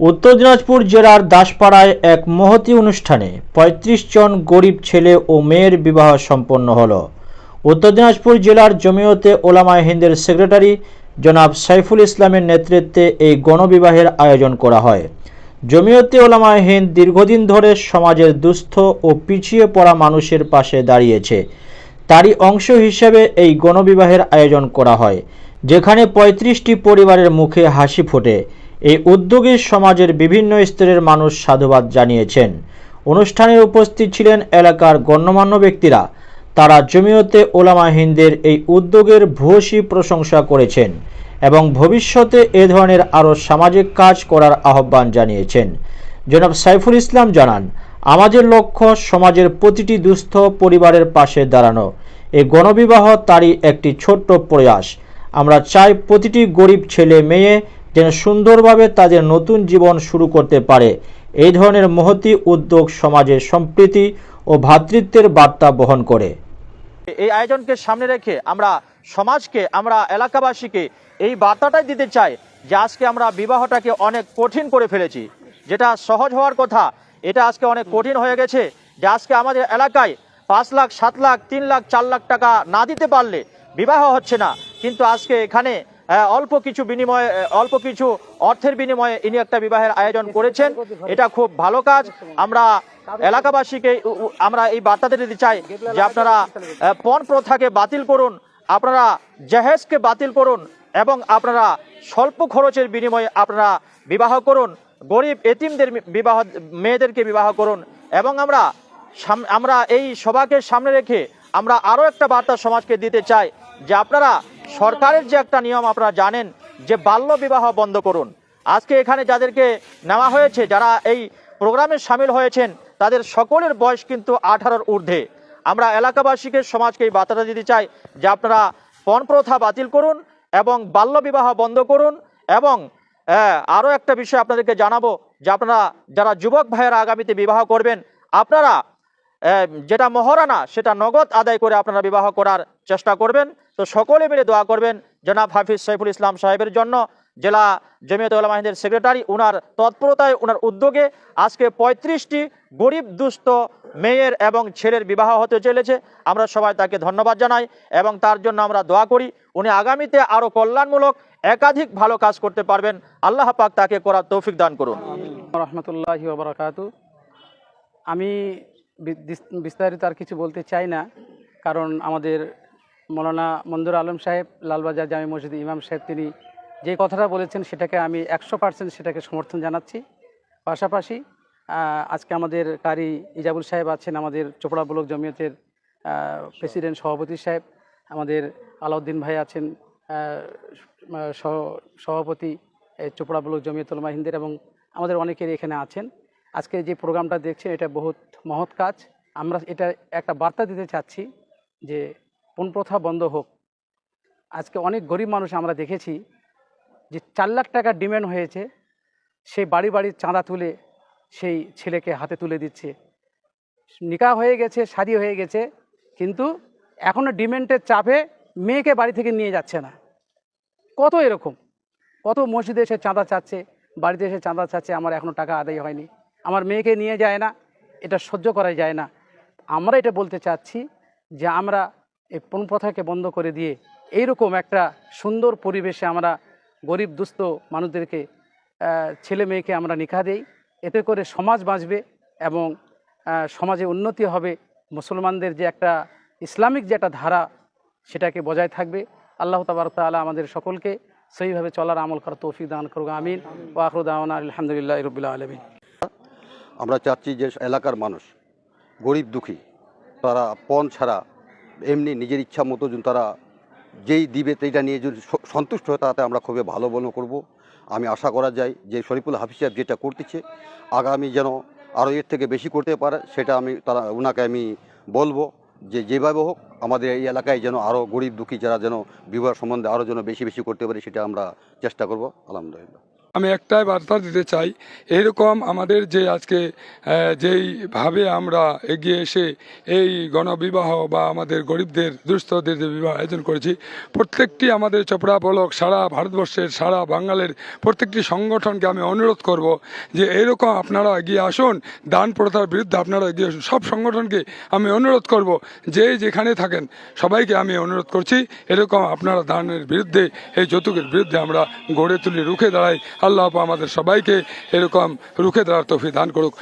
উত্তর দিনাজপুর জেলার দাসপাড়ায় এক মহতি অনুষ্ঠানে ৩৫ জন গরিব ছেলে ও মেয়ের বিবাহ সম্পন্ন হল। উত্তর দিনাজপুর জেলার জমিয়তে ওলামায় হিন্দের সেক্রেটারি জনাব সাইফুল ইসলামের নেতৃত্বে এই গণবিবাহের আয়োজন করা হয়। জমিয়তে ওলামায় হিন্দ দীর্ঘদিন ধরে সমাজের দুস্থ ও পিছিয়ে পড়া মানুষের পাশে দাঁড়িয়েছে। তারই অংশ হিসেবে এই গণবিবাহের আয়োজন করা হয়, যেখানে পঁয়ত্রিশটি পরিবারের মুখে হাসি ফোটে। এই উদ্যোগে সমাজের বিভিন্ন স্তরের মানুষ সাধুবাদ জানিয়েছেন। অনুষ্ঠানে উপস্থিত ছিলেন এলাকার গণ্যমান্য ব্যক্তিরা। তারা জমিয়তে ওলামা হিন্দের এই উদ্যোগের ভূয়সী প্রশংসা করেছেন এবং ভবিষ্যতে এ ধরনের আরও সামাজিক কাজ করার আহ্বান জানিয়েছেন। জনাব সাইফুল ইসলাম জানান, আমাদের লক্ষ্য সমাজের প্রতিটি দুস্থ পরিবারের পাশে দাঁড়ানো। এই গণবিবাহ তারই একটি ছোট্ট প্রয়াস। আমরা চাই প্রতিটি গরিব ছেলে মেয়ে যেন সুন্দরভাবে তাদের নতুন জীবন শুরু করতে পারে। এই ধরনের মহতী উদ্যোগ সমাজের সম্প্রীতি ও ভ্রাতৃত্বের বার্তা বহন করে। এই আয়োজনকে সামনে রেখে আমরা সমাজকে, আমরা এলাকাবাসীকে এই বার্তাটাই দিতে চাই যে আজকে আমরা বিবাহটাকে অনেক কঠিন করে ফেলেছি। যেটা সহজ হওয়ার কথা, এটা আজকে অনেক কঠিন হয়ে গেছে যে আজকে আমাদের এলাকায় পাঁচ লাখ, সাত লাখ, তিন লাখ, চার লাখ টাকা না দিতে পারলে বিবাহ হচ্ছে না। কিন্তু আজকে এখানে অল্প কিছু বিনিময়ে, অল্প কিছু অর্থের বিনিময়ে ইনি একটা বিবাহের আয়োজন করেছেন। এটা খুব ভালো কাজ। আমরা এলাকাবাসীকে আমরা এই বার্তাতে দিতে চাই যে আপনারা পণ প্রথাকে বাতিল করুন, আপনারা জাহেজকে বাতিল করুন এবং আপনারা স্বল্প খরচের বিনিময়ে আপনারা বিবাহ করুন, গরিব এতিমদের বিবাহ, মেয়েদেরকে বিবাহ করুন এবং আমরা আমরা এই সভাকে সামনে রেখে আমরা আরও একটা বার্তা সমাজকে দিতে চাই যে আপনারা সরকারের যে একটা নিয়ম আপনারা জানেন, যে বাল্য বিবাহ বন্ধ করুন। আজকে এখানে যাদেরকে নেওয়া হয়েছে, যারা এই প্রোগ্রামে সামিল হয়েছেন, তাদের সকলের বয়স কিন্তু আঠারোর ঊর্ধ্বে। আমরা এলাকাবাসীকে, সমাজকে এই বার্তাটা দিতে চাই যে আপনারা পণ প্রথা বাতিল করুন এবং বাল্য বিবাহ বন্ধ করুন এবং আরও একটা বিষয় আপনাদেরকে জানাব যে আপনারা যারা যুবক ভাইয়েরা আগামীতে বিবাহ করবেন, আপনারা যেটা মহারানা, সেটা নগদ আদায় করে আপনারা বিবাহ করার চেষ্টা করবেন। তো সকলে মিলে দোয়া করবেন জনাব হাফিজ সাইফুল ইসলাম সাহেবের জন্য। জেলা জমিয়ত উলামা সেক্রেটারি ওনার তৎপরতায় ওনার উদ্যোগে আজকে পঁয়ত্রিশটি গরিব, দুস্থ মেয়ের এবং ছেলের বিবাহ হতে চলেছে। আমরা সবাই তাকে ধন্যবাদ জানাই এবং তার জন্য আমরা দোয়া করি, উনি আগামীতে আরও কল্যাণমূলক, একাধিক ভালো কাজ করতে পারবেন। আল্লাহ পাক তাকে করার তৌফিক দান করুন। রহমতুল্লাহি আমি বিস্তারিত আর কিছু বলতে চাই না। কারণ আমাদের মৌলানা মন্দুর আলম সাহেব, লালবাজার জামি মসজিদ ইমাম সাহেব, তিনি যে কথাটা বলেছেন সেটাকে আমি একশো পার্সেন্ট সেটাকে সমর্থন জানাচ্ছি। পাশাপাশি আজকে আমাদের কারি ইজাবুল সাহেব আছেন, আমাদের চোপড়া ব্লক জমিয়তের প্রেসিডেন্ট সভাপতি সাহেব, আমাদের আলাউদ্দিন ভাই আছেন সহ- সভাপতি চোপড়া ব্লক জমিয়তুল মাহিন্দের এবং আমাদের অনেকের এখানে আছেন। আজকে যে প্রোগ্রামটা দেখছেন এটা বহুত মহৎ কাজ। আমরা এটা একটা বার্তা দিতে চাচ্ছি যে পণ প্রথা বন্ধ হোক। আজকে অনেক গরিব মানুষ আমরা দেখেছি যে চার লাখ টাকার ডিমান্ড হয়েছে সেই বাড়ি বাড়ি চাঁদা তুলে সেই ছেলেকে হাতে তুলে দিচ্ছে। নিকা হয়ে গেছে শাদি হয়ে গেছে, কিন্তু এখনও ডিমান্ডের চাপে মেয়েকে বাড়ি থেকে নিয়ে যাচ্ছে না। কত এরকম? কত মসজিদে এসে চাঁদা চাচ্ছে, বাড়িতে এসে চাঁদা চাচ্ছে, আমার এখনও টাকা আদায় হয়নি। আমার মেয়েকে নিয়ে যায় না, এটা সহ্য করা যায় না। আমরা এটা বলতে চাচ্ছি যে আমরা এই পণ প্রথাকে বন্ধ করে দিয়ে এইরকম একটা সুন্দর পরিবেশে আমরা গরিব, দুস্থ মানুষদেরকে ছেলে মেয়েকে আমরা নিখা দেই। এতে করে সমাজ বাঁচবে এবং সমাজে উন্নতি হবে। মুসলমানদের যে একটা ইসলামিক যে একটা ধারা, সেটাকে বজায় থাকবে। আল্লাহ তাবার তাআলা আমাদের সকলকে সেইভাবে চলার আমল করার তৌফিক দান করুক, আমিন। ওয়াকরুদ্দাওয়ানা আলহামদুলিল্লাহ রবিল্লা আলমিন। আমরা চাচ্ছি যে এলাকার মানুষ, গরিব দুঃখী, তারা পণ ছাড়া এমনি নিজের ইচ্ছা মতো তারা যেই দিবে সেইটা নিয়ে যদি সন্তুষ্ট হয়, তাতে আমরা খুবই ভালো মনে করব। আমি আশা করা যায় যে শরীফুল হাফিজ সাহেব যেটা করতেছে, আগামী যেন আরও এর থেকে বেশি করতে পারে, সেটা আমি তারা ওনাকে আমি বলব যে যেভাবে হোক, আমাদের এই এলাকায় যেন আরও গরিব দুঃখী যারা যেন বিবাহ সম্বন্ধে আরও যেন বেশি বেশি করতে পারে, সেটা আমরা চেষ্টা করব। আলহামদুলিল্লাহ। আমি একটাই বার্তা দিতে চাই, এরকম আমাদের যে আজকে যেইভাবে আমরা এগিয়ে এসে এই গণবিবাহ বা আমাদের গরিবদের, দুস্থদের যে বিবাহ আয়োজন করেছি, প্রত্যেকটি আমাদের চপড়া বলক সারা ভারতবর্ষের, সারা বাঙালের প্রত্যেকটি সংগঠনকে আমি অনুরোধ করব যে এরকম আপনারা এগিয়ে আসুন, দান প্রথার বিরুদ্ধে আপনারা এগিয়ে আসুন, সব সংগঠনকে আমি অনুরোধ করব, যে যেখানে থাকেন, সবাইকে আমি অনুরোধ করছি, এরকম আপনারা দানের বিরুদ্ধে, এই যৌতুকের বিরুদ্ধে আমরা গড়ে তুলি, রুখে দাঁড়াই। আল্লাহ আমাদের সবাইকে এরকম রুখে দাঁড়ার তফি দান করুক।